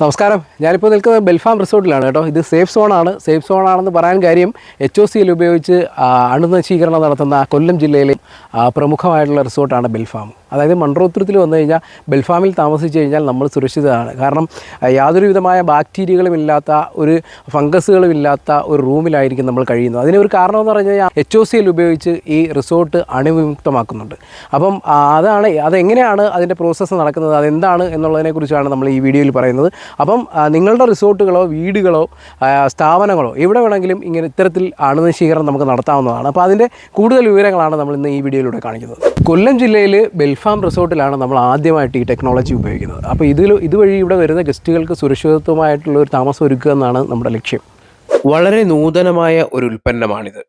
നമസ്കാരം. ഞാനിപ്പോൾ നിൽക്കുന്നത് ബെൽഫാം റിസോർട്ടിലാണ് കേട്ടോ. ഇത് സേഫ് സോണാണ്. സേഫ് സോണാണെന്ന് പറയാൻ കാര്യം എച്ച് ഒ സിയിൽ ഉപയോഗിച്ച് അണുനശീകരണം നടത്തുന്ന കൊല്ലം ജില്ലയിലെ പ്രമുഖമായിട്ടുള്ള റിസോർട്ടാണ് ബെൽഫാം. അതായത് മൺറോത്തുരത്തിൽ വന്നു കഴിഞ്ഞാൽ ബെൽഫാമിൽ താമസിച്ചു കഴിഞ്ഞാൽ നമ്മൾ സുരക്ഷിതമാണ് കാരണം യാതൊരുവിധമായ യാതൊരു വിധമായ ബാക്ടീരിയകളും ഇല്ലാത്ത ഒരു ഫംഗസുകളും ഇല്ലാത്ത ഒരു റൂമിലായിരിക്കും നമ്മൾ കഴിയുന്നത്. അതിന് ഒരു കാരണമെന്ന് പറഞ്ഞു കഴിഞ്ഞാൽ എച്ച് ഒ സി എൽ ഉപയോഗിച്ച് ഈ റിസോർട്ട് അണുവിമുക്തമാക്കുന്നുണ്ട്. അപ്പം അതാണ് അതെങ്ങനെയാണ് അതിന്റെ പ്രോസസ്സ് നടക്കുന്നത് അതെന്താണ് എന്നുള്ളതിനെക്കുറിച്ചാണ് നമ്മൾ ഈ വീഡിയോയിൽ പറയുന്നത്. അപ്പം നിങ്ങളുടെ റിസോർട്ടുകളോ വീടുകളോ സ്ഥാപനങ്ങളോ എവിടെ വേണമെങ്കിലും ഇങ്ങനെ ഇത്തരത്തിൽ അണുനശീകരണം നമുക്ക് നടത്താവുന്നതാണ്. അപ്പോൾ അതിന്റെ കൂടുതൽ വിവരങ്ങളാണ് നമ്മൾ ഇന്ന് ഈ വീഡിയോയിലൂടെ കാണിക്കുന്നത്. കൊല്ലം ജില്ലയിൽ ബെൽഫാം റിസോർട്ടിലാണ് നമ്മൾ ആദ്യമായിട്ട് ഈ ടെക്നോളജി ഉപയോഗിക്കുന്നത്. അപ്പോൾ ഇതിൽ ഇതുവഴി ഇവിടെ വരുന്ന ഗസ്റ്റുകൾക്ക് സുരക്ഷിതത്വമായിട്ടുള്ള ഒരു താമസം ഒരുക്കുക എന്നാണ് നമ്മുടെ ലക്ഷ്യം. വളരെ നൂതനമായ ഒരു ഉൽപ്പന്നമാണിത്.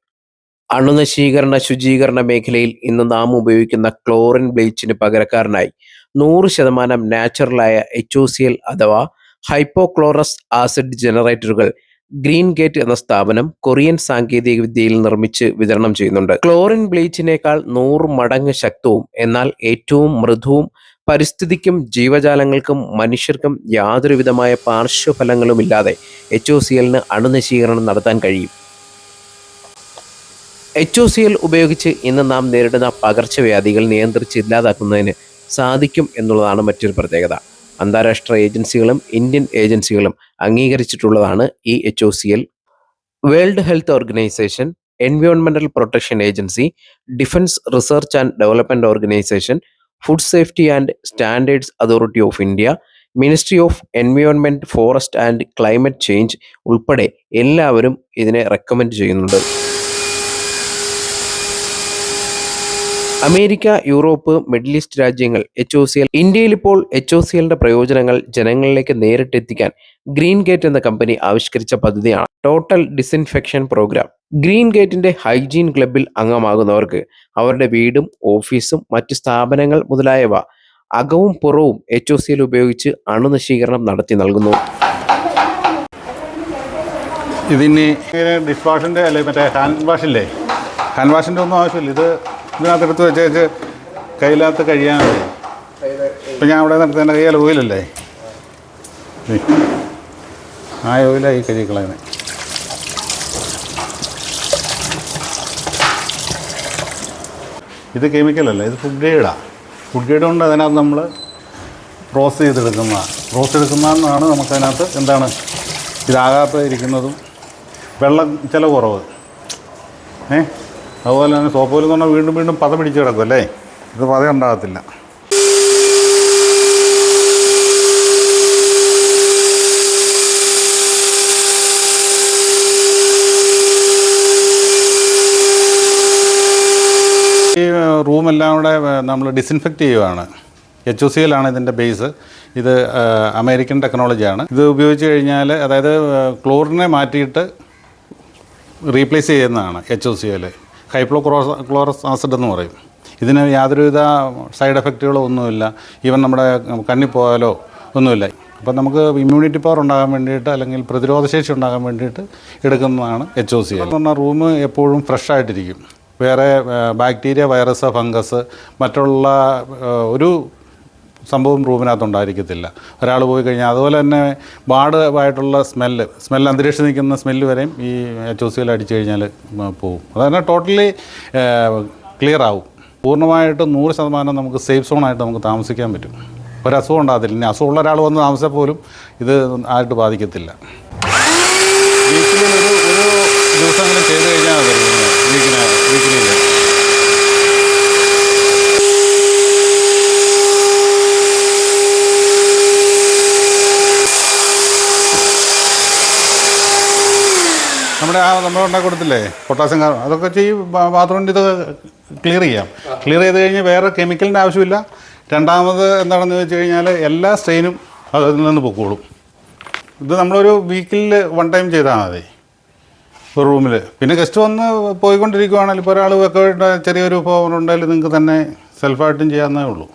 അണുനശീകരണ ശുചീകരണ മേഖലയിൽ ഇന്ന് നാം ഉപയോഗിക്കുന്ന ക്ലോറിൻ ബ്ലീച്ചിന് പകരക്കാരനായി നൂറ് ശതമാനം നാച്ചുറലായ എച്ച് ഒ സി എൽ അഥവാ ഹൈപ്പോക്ലോറസ് ആസിഡ് ജനറേറ്ററുകൾ ഗ്രീൻ ഗേറ്റ് എന്ന സ്ഥാപനം കൊറിയൻ സാങ്കേതിക വിദ്യയിൽ നിർമ്മിച്ച് വിതരണം ചെയ്യുന്നുണ്ട്. ക്ലോറിൻ ബ്ലീച്ചിനേക്കാൾ നൂറ് മടങ്ങ് ശക്തവും എന്നാൽ ഏറ്റവും മൃദുവും പരിസ്ഥിതിക്കും ജീവജാലങ്ങൾക്കും മനുഷ്യർക്കും യാതൊരുവിധമായ പാർശ്വഫലങ്ങളുമില്ലാതെ എച്ച് ഒ സി എല്ലിന് അണുനശീകരണം നടത്താൻ കഴിയും. എച്ച് ഒ സി എൽ ഉപയോഗിച്ച് ഇന്ന് നാം നേരിടുന്ന പകർച്ചവ്യാധികൾ നിയന്ത്രിച്ച് ഇല്ലാതാക്കുന്നതിന് സാധിക്കും എന്നുള്ളതാണ് മറ്റൊരു പ്രത്യേകത. അന്താരാഷ്ട്ര ഏജൻസികളും ഇന്ത്യൻ ഏജൻസികളും അംഗീകരിച്ചിട്ടുള്ളതാണ് ഈ H O C L world health organisation എൻവയോൺമെന്റൽ protection agency defence research and development organisation food safety and standards authority of India ministry of environment forest and climate change ഉൾപ്പെടെ എല്ലാവരും ഇതിനെ റെക്കമെൻഡ് ചെയ്യുന്നുണ്ട്. അമേരിക്ക യൂറോപ്പ് മിഡിൽ ഈസ്റ്റ് രാജ്യങ്ങൾ H O C L ഇന്ത്യയിൽ ഇപ്പോൾ H O C എല്ലിന്റെ പ്രയോജനങ്ങൾ ജനങ്ങളിലേക്ക് നേരിട്ട് എത്തിക്കാൻ ഗ്രീൻ ഗേറ്റ് എന്ന കമ്പനി ആവിഷ്കരിച്ച പദ്ധതിയാണ്. Total disinfection programme. ഗ്രീൻ ഗേറ്റിന്റെ ഹൈജീൻ ക്ലബിൽ അംഗമാകുന്നവർക്ക് അവരുടെ വീടും ഓഫീസും മറ്റ് സ്ഥാപനങ്ങൾ മുതലായവ അകവും പുറവും എച്ച് ഒ സി എൽ ഉപയോഗിച്ച് അണുനശീകരണം നടത്തി നൽകുന്നു. ഇതിന് ഡിഷ് വാഷിന്റെ അല്ലെ മറ്റേ ഹാൻഡ് വാഷില്ലേ? ഹാൻഡ് വാഷിന്റെ ഒന്നും ആവശ്യമില്ല. ഇത് ഇതിനകത്ത് എടുത്ത് വെച്ച് കയ്യിലകത്ത് കഴിയാൻ ഇപ്പം ഞാൻ അവിടെ നിർത്തി എന്റെ കയ്യിൽ ഓയിലല്ലേ? ആ ഓയിലായി കഴിക്കളയുന്നത് ഇത് കെമിക്കലല്ല ഇത് ഫുഡ് ഗ്രേഡാണ് ഫുഡ് ഗ്രേഡ് കൊണ്ട് അതിനകത്ത് നമ്മൾ റോസ്റ്റ് ചെയ്തെടുക്കുന്നതാണ് റോസ്റ്റ് എടുക്കുന്നതെന്നാണ് നമുക്കതിനകത്ത് എന്താണ്? ഇതാകാത്ത ഇരിക്കുന്നതും വെള്ളം ചില കുറവ്. ഏ? അതുപോലെ തന്നെ സോപ്പോയിൽ എന്ന് പറഞ്ഞാൽ വീണ്ടും വീണ്ടും പത പിടിച്ച് കിടക്കും അല്ലേ? ഇത് പത ഉണ്ടാകത്തില്ല. ഈ റൂമെല്ലാം കൂടെ നമ്മൾ ഡിസിൻഫെക്റ്റ് ചെയ്യുവാണ്. എച്ച് ഒ സി എല്ലാണ് ഇതിന്റെ ബേസ് ഇത് അമേരിക്കൻ ടെക്നോളജിയാണ് ഇത് ഉപയോഗിച്ച് കഴിഞ്ഞാൽ അതായത് ക്ലോറിനെ മാറ്റിയിട്ട് റീപ്ലേസ് ചെയ്യുന്നതാണ് H O C L hypochlorous acid എന്ന് പറയും. ഇതിന് യാതൊരുവിധ സൈഡ് എഫക്റ്റുകളോ ഒന്നുമില്ല. ഈവൻ നമ്മുടെ കണ്ണിൽ പോയാലോ ഒന്നുമില്ല. അപ്പം നമുക്ക് ഇമ്മ്യൂണിറ്റി പവർ ഉണ്ടാകാൻ വേണ്ടിയിട്ട് അല്ലെങ്കിൽ പ്രതിരോധശേഷി ഉണ്ടാകാൻ വേണ്ടിയിട്ട് എടുക്കുന്നതാണ് എച്ച് ഒ സി എന്ന് പറഞ്ഞാൽ റൂം എപ്പോഴും ഫ്രഷ് ആയിട്ടിരിക്കും. വേറെ ബാക്ടീരിയ വൈറസ് ഫംഗസ് മറ്റുള്ള ഒരു സംഭവം റൂമിനകത്ത് ഉണ്ടായിരിക്കത്തില്ല ഒരാൾ പോയി കഴിഞ്ഞാൽ അതുപോലെ തന്നെ വാട് ആയിട്ടുള്ള സ്മെല്ല് സ്മെല്ല് അന്തരീക്ഷം നിൽക്കുന്ന സ്മെല്ല് വരെയും ഈ എച്ച് ഒ സിയിൽ അടിച്ചു കഴിഞ്ഞാൽ പോവും. അതന്നെ ടോട്ടലി ക്ലിയർ ആവും. പൂർണമായിട്ട് നൂറ് ശതമാനം നമുക്ക് സേഫ് സോണായിട്ട് നമുക്ക് താമസിക്കാൻ പറ്റും. ഒരസുഖം ഉണ്ടാകത്തില്ല. ഇനി ഉള്ള ഒരാൾ വന്ന് താമസിച്ചാൽ പോലും ഇത് ആയിട്ട് ബാധിക്കത്തില്ല. വീക്കിലൊരു ഒരു ദിവസമെങ്കിലും ചെയ്ത് കഴിഞ്ഞാൽ വീക്കിനെ വീക്കിന് നമ്മുടെ ആ നമ്മൾ ഉണ്ടാക്കി കൊടുത്തില്ലേ? പൊട്ടാസ്യം അതൊക്കെ ഈ ബാത്റൂമിന്റെ ഇത് ക്ലിയർ ചെയ്യാം. ക്ലിയർ ചെയ്ത് കഴിഞ്ഞാൽ വേറെ കെമിക്കലിന്റെ ആവശ്യമില്ല. രണ്ടാമത് എന്താണെന്ന് വെച്ച് കഴിഞ്ഞാൽ എല്ലാ സ്ട്രെയിനും അതിൽ നിന്ന് പൊക്കോളും. ഇത് നമ്മളൊരു വീക്കിൽ വൺ ടൈം ചെയ്താൽ മതി. ഒരു റൂമിൽ പിന്നെ ഗസ്റ്റ് വന്ന് പോയിക്കൊണ്ടിരിക്കുവാണെങ്കിൽ ഇപ്പോൾ ഒരാൾ ഒക്കെ ചെറിയൊരു പവർ ഉണ്ടെങ്കിൽ നിങ്ങൾക്ക് തന്നെ സെൽഫായിട്ടും ചെയ്യാവുന്നേ ഉള്ളൂ.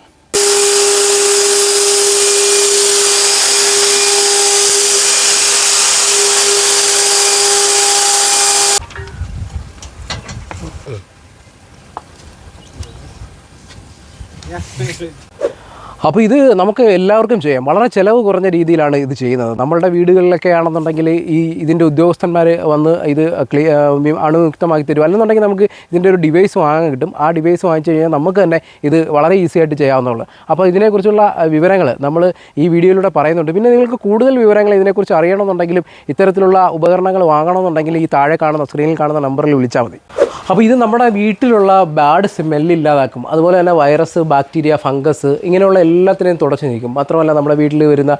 അപ്പോൾ ഇത് നമുക്ക് എല്ലാവർക്കും ചെയ്യാം. വളരെ ചിലവ് കുറഞ്ഞ രീതിയിലാണ് ഇത് ചെയ്യുന്നത്. നമ്മളുടെ വീടുകളിലൊക്കെ ആണെന്നുണ്ടെങ്കിൽ ഈ ഇതിന്റെ ഉദ്യോഗസ്ഥന്മാർ വന്ന് ഇത് ക്ലീ അണുമുക്തമാക്കി തരും. അല്ലെന്നുണ്ടെങ്കിൽ നമുക്ക് ഇതിന്റെ ഒരു ഡിവൈസ് വാങ്ങാൻ കിട്ടും. ആ ഡിവൈസ് വാങ്ങിച്ചു കഴിഞ്ഞാൽ നമുക്ക് തന്നെ ഇത് വളരെ ഈസി ആയിട്ട് ചെയ്യാവുന്നതാണ്. അപ്പോൾ ഇതിനെക്കുറിച്ചുള്ള വിവരങ്ങൾ നമ്മൾ ഈ വീഡിയോയിലൂടെ പറയുന്നുണ്ട്. പിന്നെ നിങ്ങൾക്ക് കൂടുതൽ വിവരങ്ങൾ ഇതിനെക്കുറിച്ച് അറിയണമെന്നുണ്ടെങ്കിലും ഇത്തരത്തിലുള്ള ഉപകരണങ്ങൾ വാങ്ങണമെന്നുണ്ടെങ്കിൽ ഈ താഴെ കാണുന്ന സ്ക്രീനിൽ കാണുന്ന നമ്പറിൽ വിളിച്ചാൽ മതി. അപ്പോൾ ഇത് നമ്മുടെ വീട്ടിലുള്ള ബാഡ് സ്മെല്ല് ഇല്ലാതാക്കും. അതുപോലെ തന്നെ വൈറസ് ബാക്ടീരിയ ഫംഗസ് ഇങ്ങനെയുള്ള എല്ലാത്തിനെയും തുടച്ചു നീക്കും. മാത്രമല്ല നമ്മുടെ വീട്ടിൽ വരുന്ന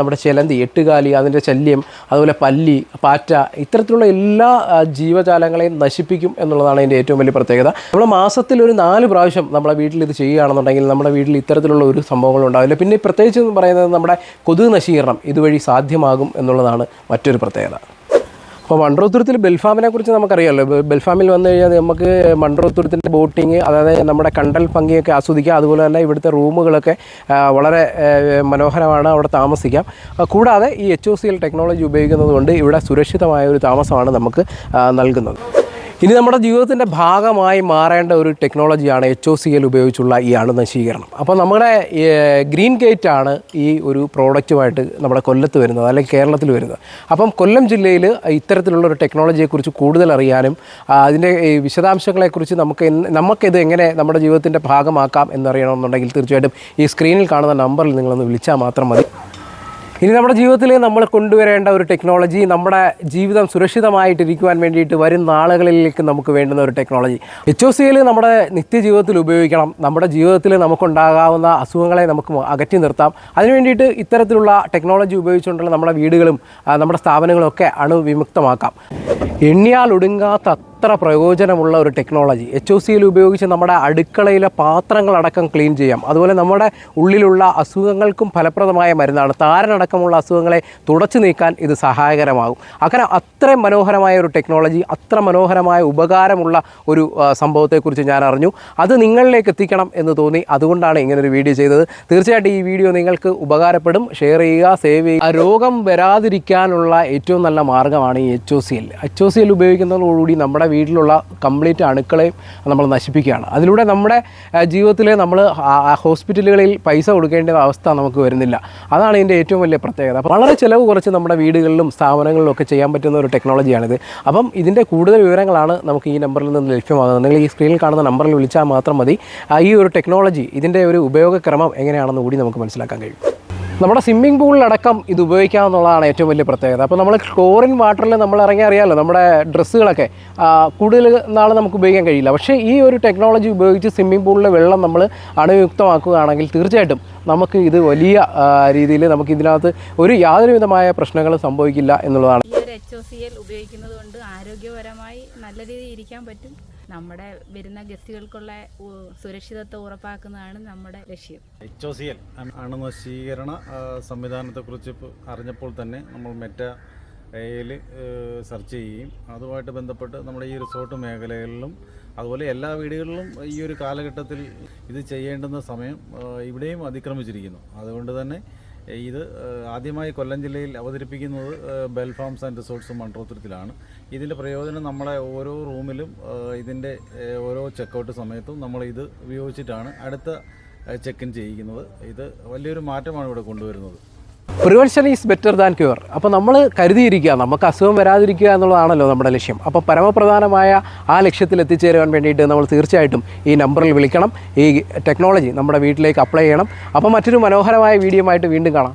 നമ്മുടെ ചിലന്തി എട്ടുകാലി അതിന്റെ ശല്യം അതുപോലെ പല്ലി പാറ്റ ഇത്തരത്തിലുള്ള എല്ലാ ജീവജാലങ്ങളെയും നശിപ്പിക്കും എന്നുള്ളതാണ് അതിന്റെ ഏറ്റവും വലിയ പ്രത്യേകത. നമ്മൾ മാസത്തിൽ ഒരു നാല് പ്രാവശ്യം നമ്മുടെ വീട്ടിൽ ഇത് ചെയ്യുകയാണെന്നുണ്ടെങ്കിൽ നമ്മുടെ വീട്ടിൽ ഇത്തരത്തിലുള്ള ഒരു സംഭവങ്ങൾ ഉണ്ടാവില്ല. പിന്നെ പ്രത്യേകിച്ച് പറയുന്നത് നമ്മുടെ കൊതുക് നശീകരണം ഇതുവഴി സാധ്യമാകും എന്നുള്ളതാണ് മറ്റൊരു പ്രത്യേകത. അപ്പോൾ മൺട്രോത്തുരത്തിൽ ബെൽഫാമിനെ കുറിച്ച് നമുക്കറിയാമല്ലോ ബെൽഫാമിൽ വന്നു കഴിഞ്ഞാൽ നമുക്ക് മൺട്രോത്തുരത്തിന്റെ ബോട്ടിങ് അതായത് നമ്മുടെ കണ്ടൽ ഭംഗിയൊക്കെ ആസ്വദിക്കാം. അതുപോലെ തന്നെ ഇവിടുത്തെ റൂമുകളൊക്കെ വളരെ മനോഹരമാണ് അവിടെ താമസിക്കാം. കൂടാതെ ഈ H O C L technology ഉപയോഗിക്കുന്നത് കൊണ്ട് ഇവിടെ സുരക്ഷിതമായ ഒരു താമസമാണ് നമുക്ക് നൽകുന്നത്. ഇനി നമ്മുടെ ജീവിതത്തിന്റെ ഭാഗമായി മാറേണ്ട ഒരു ടെക്നോളജിയാണ് എച്ച് ഒ സി എൽ ഉപയോഗിച്ചുള്ള ഈ അണുനശീകരണം അപ്പോൾ നമ്മുടെ ഗ്രീൻ ഗേറ്റ് ആണ് ഈ ഒരു പ്രോഡക്റ്റുമായിട്ട് നമ്മുടെ കൊല്ലത്ത് വരുന്നത് അല്ലെങ്കിൽ കേരളത്തിൽ വരുന്നത്. അപ്പം കൊല്ലം ജില്ലയിൽ ഇത്തരത്തിലുള്ള ഒരു ടെക്നോളജിയെക്കുറിച്ച് കൂടുതൽ അറിയാനും അതിന്റെ വിശദാംശങ്ങളെക്കുറിച്ച് നമുക്ക് നമുക്കിത് എങ്ങനെ നമ്മുടെ ജീവിതത്തിന്റെ ഭാഗമാക്കാം എന്നറിയണമെന്നുണ്ടെങ്കിൽ തീർച്ചയായിട്ടും ഈ സ്ക്രീനിൽ കാണുന്ന നമ്പറിൽ നിങ്ങളൊന്ന് വിളിച്ചാൽ മാത്രം മതി. ഇനി നമ്മുടെ ജീവിതത്തിൽ നമ്മൾ കൊണ്ടുവരേണ്ട ഒരു ടെക്നോളജി നമ്മുടെ ജീവിതം സുരക്ഷിതമായിട്ടിരിക്കുവാൻ വേണ്ടിയിട്ട് വരും നാളുകളിലേക്ക് നമുക്ക് വേണ്ടുന്ന ഒരു ടെക്നോളജി എച്ച് ഒ സിയിൽ നമ്മുടെ നിത്യജീവിതത്തിൽ ഉപയോഗിക്കണം. നമ്മുടെ ജീവിതത്തിൽ നമുക്കുണ്ടാകാവുന്ന അസുഖങ്ങളെ നമുക്ക് അകറ്റി നിർത്താം. അതിനുവേണ്ടിയിട്ട് ഇത്തരത്തിലുള്ള ടെക്നോളജി ഉപയോഗിച്ചുകൊണ്ടുള്ള നമ്മുടെ വീടുകളും നമ്മുടെ സ്ഥാപനങ്ങളും ഒക്കെ അണുവിമുക്തമാക്കാം. എണ്ണിയാൽ ഒടുങ്ങാത്ത അത്ര പ്രയോജനമുള്ള ഒരു ടെക്നോളജി? എച്ച് ഒ സിയിൽ ഉപയോഗിച്ച് നമ്മുടെ അടുക്കളയിലെ പാത്രങ്ങളടക്കം ക്ലീൻ ചെയ്യാം. അതുപോലെ നമ്മുടെ ഉള്ളിലുള്ള അസുഖങ്ങൾക്കും ഫലപ്രദമായ മരുന്നാണ്. താരനടക്കമുള്ള അസുഖങ്ങളെ തുടച്ചു നീക്കാൻ ഇത് സഹായകരമാകും. അങ്ങനെ അത്രയും മനോഹരമായ ഒരു ടെക്നോളജി അത്ര മനോഹരമായ ഉപകാരമുള്ള ഒരു സംഭവത്തെക്കുറിച്ച് ഞാൻ അറിഞ്ഞു. അത് നിങ്ങളിലേക്ക് എത്തിക്കണം എന്ന് തോന്നി. അതുകൊണ്ടാണ് ഇങ്ങനൊരു വീഡിയോ ചെയ്തത്. തീർച്ചയായിട്ടും ഈ വീഡിയോ നിങ്ങൾക്ക് ഉപകാരപ്പെടും. ഷെയർ ചെയ്യുക സേവ് ചെയ്യുക. രോഗം വരാതിരിക്കാനുള്ള ഏറ്റവും നല്ല മാർഗമാണ് ഈ H O C L H O C L ഉപയോഗിക്കുന്നതോടുകൂടി നമ്മുടെ വീട്ടിലുള്ള കംപ്ലീറ്റ് അണുക്കളെയും നമ്മൾ നശിപ്പിക്കുകയാണ്. അതിലൂടെ നമ്മുടെ ജീവിതത്തിൽ നമ്മൾ ഹോസ്പിറ്റലുകളിൽ പൈസ കൊടുക്കേണ്ട അവസ്ഥ നമുക്ക് വരുന്നില്ല. അതാണ് ഇതിന്റെ ഏറ്റവും വലിയ പ്രത്യേകത. അപ്പോൾ വളരെ ചിലവ് കുറച്ച് നമ്മുടെ വീടുകളിലും സ്ഥാപനങ്ങളിലും ഒക്കെ ചെയ്യാൻ പറ്റുന്ന ഒരു ടെക്നോളജിയാണിത് അപ്പം ഇതിന്റെ കൂടുതൽ വിവരങ്ങളാണ് നമുക്ക് ഈ നമ്പറിൽ നിന്ന് ലഭ്യമാകുന്നത്. നിങ്ങൾ ഈ സ്ക്രീനിൽ കാണുന്ന നമ്പറിൽ വിളിച്ചാൽ മാത്രം മതി. ഈ ഒരു ടെക്നോളജി ഇതിന്റെ ഒരു ഉപയോഗക്രമം എങ്ങനെയാണെന്ന് കൂടി നമുക്ക് മനസ്സിലാക്കാൻ കഴിയും. നമ്മുടെ സ്വിമ്മിംഗ് പൂളിലടക്കം ഇത് ഉപയോഗിക്കാമെന്നുള്ളതാണ് ഏറ്റവും വലിയ പ്രത്യേകത. അപ്പോൾ നമ്മൾ ക്ലോറിൻ വാട്ടറിൽ നമ്മൾ ഇറങ്ങി അറിയാമല്ലോ നമ്മുടെ ഡ്രസ്സുകളൊക്കെ കൂടുതൽ നാൾ നമുക്ക് ഉപയോഗിക്കാൻ കഴിയില്ല. പക്ഷേ ഈ ഒരു ടെക്നോളജി ഉപയോഗിച്ച് സ്വിമ്മിംഗ് പൂളിലെ വെള്ളം നമ്മൾ അണുയുക്തമാക്കുകയാണെങ്കിൽ തീർച്ചയായിട്ടും നമുക്ക് ഇത് വലിയ രീതിയിൽ നമുക്ക് ഇതിനകത്ത് ഒരു യാതൊരു വിധമായ പ്രശ്നങ്ങളും സംഭവിക്കില്ല എന്നുള്ളതാണ്. എച്ച് ഒ സി എൽ ഉപയോഗിക്കുന്നത് കൊണ്ട് ആരോഗ്യപരമായി നല്ല രീതിയിൽ ഇരിക്കാൻ പറ്റും. നമ്മുടെ വരുന്ന ഗസ്റ്റുകൾക്കുള്ള സുരക്ഷിതത്വം ഉറപ്പാക്കുന്നതാണ് നമ്മുടെ ലക്ഷ്യം. എച്ച് ഒ സി എൽ അണുനശീകരണ സംവിധാനത്തെ സംവിധാനത്തെക്കുറിച്ച് അറിഞ്ഞപ്പോൾ തന്നെ നമ്മൾ മെറ്റ എയിൽ സെർച്ച് ചെയ്യുകയും അതുമായിട്ട് ബന്ധപ്പെട്ട് നമ്മുടെ ഈ റിസോർട്ട് മേഖലകളിലും അതുപോലെ എല്ലാ വീടുകളിലും ഈ ഒരു കാലഘട്ടത്തിൽ ഇത് ചെയ്യേണ്ടുന്ന സമയം ഇവിടെയും അതിക്രമിച്ചിരിക്കുന്നു. അതുകൊണ്ട് തന്നെ ഇത് ആദ്യമായി കൊല്ലം ജില്ലയിൽ അവതരിപ്പിക്കുന്നത് Bell Farms Bell Farms and resorts മൺട്രോത്തുരത്തിലാണ് ഇതിന്റെ പ്രയോജനം നമ്മളെ ഓരോ റൂമിലും ഇതിന്റെ ഓരോ ചെക്കൗട്ട് സമയത്തും നമ്മൾ ഇത് ഉപയോഗിച്ചിട്ടാണ് അടുത്ത ചെക്ക് ഇൻ ചെയ്യിക്കുന്നത്. ഇത് വലിയൊരു മാറ്റമാണ് ഇവിടെ കൊണ്ടുവരുന്നത്. Prevention is better than cure അപ്പോൾ നമ്മൾ കരുതിയിരിക്കുക നമുക്ക് അസുഖം വരാതിരിക്കുക എന്നുള്ളതാണല്ലോ നമ്മുടെ ലക്ഷ്യം. അപ്പോൾ പരമപ്രധാനമായ ആ ലക്ഷ്യത്തിൽ എത്തിച്ചേരാൻ വേണ്ടിയിട്ട് നമ്മൾ തീർച്ചയായിട്ടും ഈ നമ്പറിൽ വിളിക്കണം. ഈ ടെക്നോളജി നമ്മുടെ വീട്ടിലേക്ക് അപ്ലൈ ചെയ്യണം. അപ്പോൾ മറ്റൊരു മനോഹരമായ വീഡിയോ ആയിട്ട് വീണ്ടും കാണാം.